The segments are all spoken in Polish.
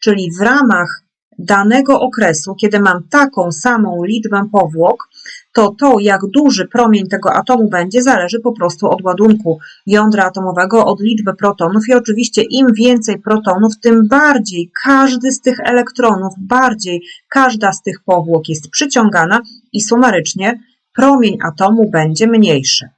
Czyli w ramach danego okresu, kiedy mam taką samą liczbę powłok, to to, jak duży promień tego atomu będzie, zależy po prostu od ładunku jądra atomowego, od liczby protonów i oczywiście im więcej protonów, tym bardziej każdy z tych elektronów, bardziej każda z tych powłok jest przyciągana i sumarycznie promień atomu będzie mniejszy.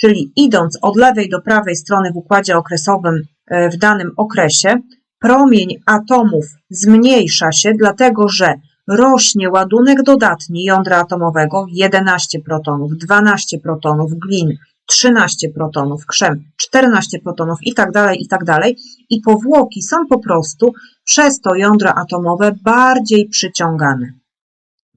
Czyli idąc od lewej do prawej strony w układzie okresowym e, w danym okresie, promień atomów zmniejsza się, dlatego że rośnie ładunek dodatni jądra atomowego 11 protonów, 12 protonów glin, 13 protonów krzem, 14 protonów i tak dalej, i tak dalej. I powłoki są po prostu przez to jądra atomowe bardziej przyciągane.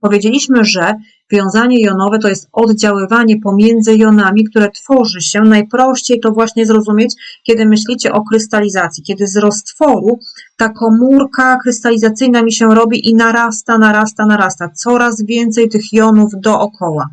Powiedzieliśmy, że wiązanie jonowe to jest oddziaływanie pomiędzy jonami, które tworzy się. Najprościej to właśnie zrozumieć, kiedy myślicie o krystalizacji, kiedy z roztworu ta komórka krystalizacyjna mi się robi i narasta, narasta, narasta. Coraz więcej tych jonów dookoła.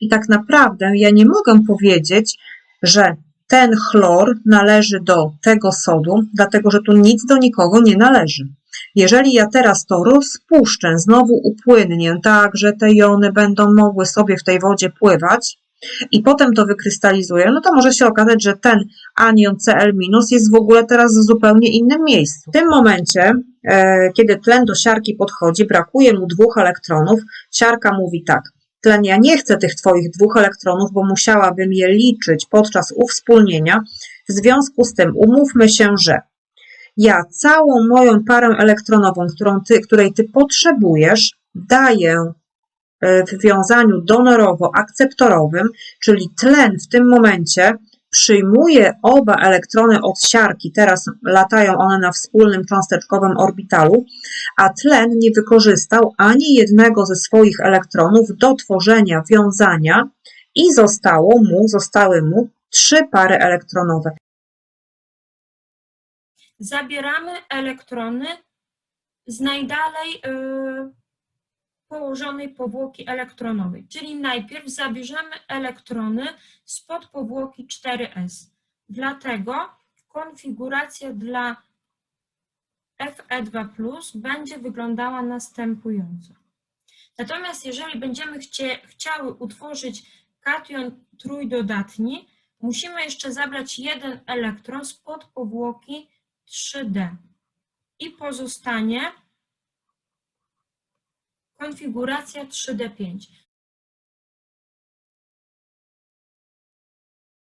I tak naprawdę ja nie mogę powiedzieć, że ten chlor należy do tego sodu, dlatego że tu nic do nikogo nie należy. Jeżeli ja teraz to rozpuszczę, znowu upłynnię, tak, że te jony będą mogły sobie w tej wodzie pływać i potem to wykrystalizuję, no to może się okazać, że ten anion Cl- jest w ogóle teraz w zupełnie innym miejscu. W tym momencie, e, kiedy tlen do siarki podchodzi, brakuje mu dwóch elektronów, siarka mówi tak, tlen ja nie chcę tych Twoich dwóch elektronów, bo musiałabym je liczyć podczas uwspólnienia, w związku z tym umówmy się, że ja całą moją parę elektronową, którą ty, której ty potrzebujesz, daję e, w wiązaniu donorowo-akceptorowym, czyli tlen w tym momencie przyjmuje oba elektrony od siarki, teraz latają one na wspólnym cząsteczkowym orbitalu, a tlen nie wykorzystał ani jednego ze swoich elektronów do tworzenia wiązania i zostało mu, zostały mu trzy pary elektronowe. Zabieramy elektrony z najdalej y, położonej powłoki elektronowej. Czyli najpierw zabierzemy elektrony spod powłoki 4s. Dlatego konfiguracja dla Fe2 będzie wyglądała następująco. Natomiast jeżeli będziemy chcie, chciały utworzyć kation trójdodatni, musimy jeszcze zabrać jeden elektron spod powłoki 3D i pozostanie konfiguracja 3D5.